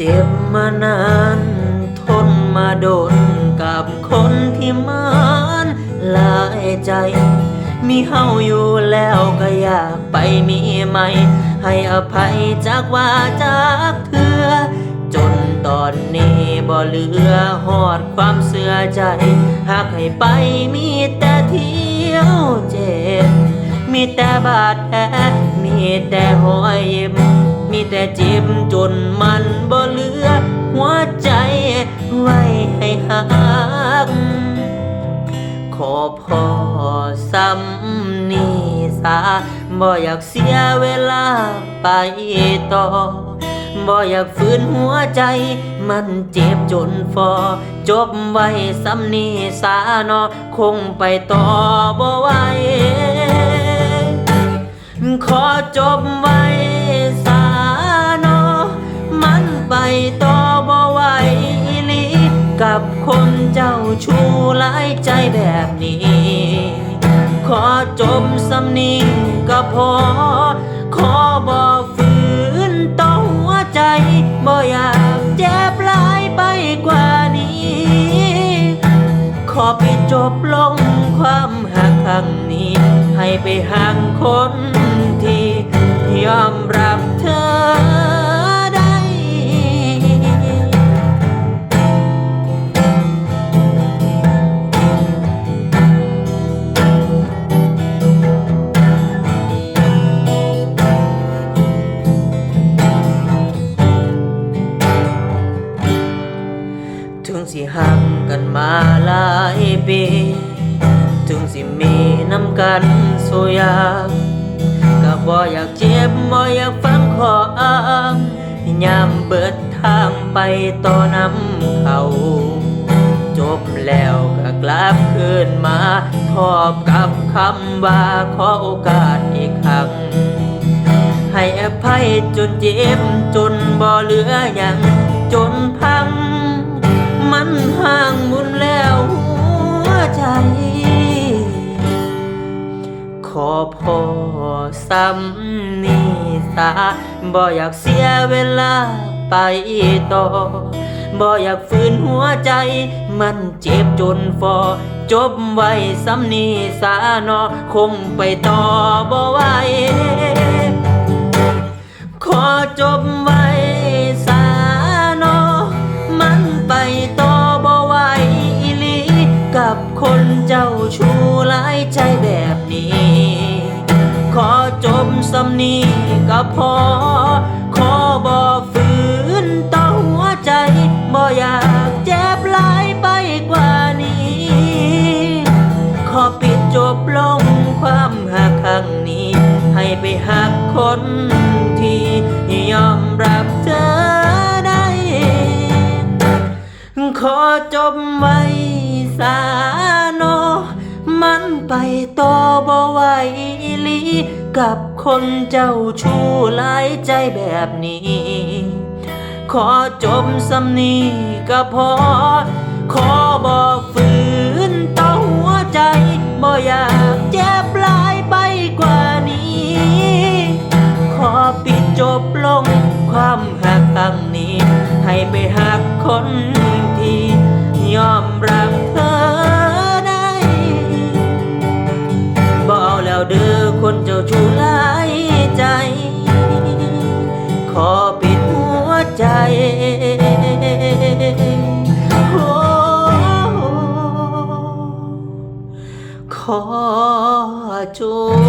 เจ็บมานานทนมาโดนกับคนที่มันหลายใจ มีเฮาอยู่แล้วก็อยากไปมีไหม่ ให้อภัยจากว่าจากเธอ จนตอนนี้บ่เหลือหอดความเสื่อใจ หากให้ไปมีแต่เที่ยวเจ็บ มีแต่บาดแผลมีแต่หอยยิ้ม มีแต่เจ็บจนมันบ่เหลือ หัวใจไว้ให้หัก ขอพ่อซ้ำนี่สาบ่อยากเสียเวลาไปต่อบ่อยากฝืนหัวใจ มันเจ็บจนฟอ จบไว้ซ้ำนี่สาเนอคงไปต่อบ่ไหวขอจบไว้ กับคนเจ้าชู้หลายใจแบบนี้ ขอจบสำนีก็พอ ขอบอกฝืนต่อหัวใจ บ่อยากเจ็บหลายไปกว่านี้ ขอไปจบลงความหักครั้งนี้ ให้ไปห่างคนที่ยอมรับ ถึงสิมีน้ำกันสุยางก็บ่อยากเจ็บบ่อยากฟังขออ้างยามเบิดทางไปต่อนำเขา จบแล้วก็กลับคืนมาทอบกับคำว่าขอโอกาสอีกครั้งให้อภัยจนเจ็บจนบ่เหลืออย่างจนพัง มันห่าง พอซ้ำนี่สาบ่อยากเสียเวลาไปต่อบ่อยากฝืนหัวใจ มันเจ็บจนฟอ จบไว้ซ้ำนี่สาเนอคงไปต่อบ่ไหวขอจบไว้สานอมันไปต่อบ่ไหวอีลีกับคนเจ้าชู้หลายใจแบบนี้ ขอจบสำนีก็พอ ขอบ่ฝืนต่อหัวใจ บ่อยากเจ็บหลายไปกว่านี้ ขอปิดจบลงความหักครั้งนี้ ให้ไปหักคนที่ยอมรับเธอได้ ขอจบไว้สาโน มันไปต่อบ่ไหว กับคนเจ้าชู้หลายใจแบบนี้ ขอจบสำนีก็พอ ขอบอกฝืนต่อหัวใจ บ่อยากเจ็บลายไปกว่านี้ ขอปิดจบลงความหักครั้งนี้ ให้ไปหักคน ขอจบ